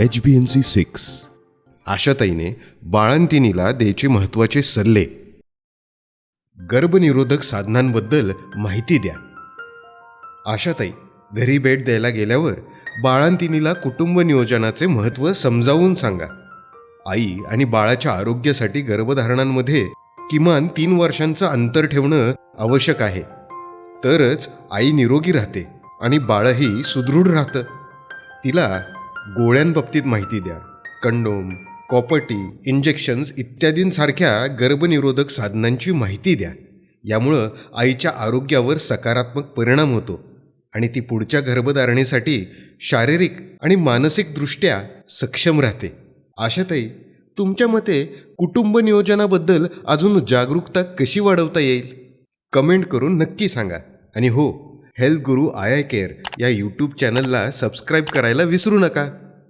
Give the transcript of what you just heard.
H B N C six आशाताईने बाळंतिनीला द्यायचे महत्त्वाचे सल्ले. गर्भनिरोधक साधनांबद्दल माहिती द्या. आशाताई घरी भेट द्यायला गेल्यावर बाळंतिनीला कुटुंब नियोजनाचे महत्त्व समजावून सांगा. आई आणि बाळाच्या आरोग्यासाठी गर्भधारणांमध्ये किमान तीन वर्षांचं अंतर ठेवणं आवश्यक आहे. तरच आई निरोगी राहते आणि बाळही सुदृढ राहतं. तिला गोळ्यांबाबतीत माहिती द्या. कंडोम कॉपर्टी इंजेक्शन्स इत्यादींसारख्या गर्भनिरोधक साधनांची माहिती द्या. यामुळं आईच्या आरोग्यावर सकारात्मक परिणाम होतो आणि ती पुढच्या गर्भधारणेसाठी शारीरिक आणि मानसिकदृष्ट्या सक्षम राहते. आशाताई तुमच्या मते कुटुंब नियोजनाबद्दल अजून जागरूकता कशी वाढवता येईल? कमेंट करून नक्की सांगा. आणि हो health guru I I care या यूट्यूब चॅनलला सबस्क्राईब करायला विसरू नका.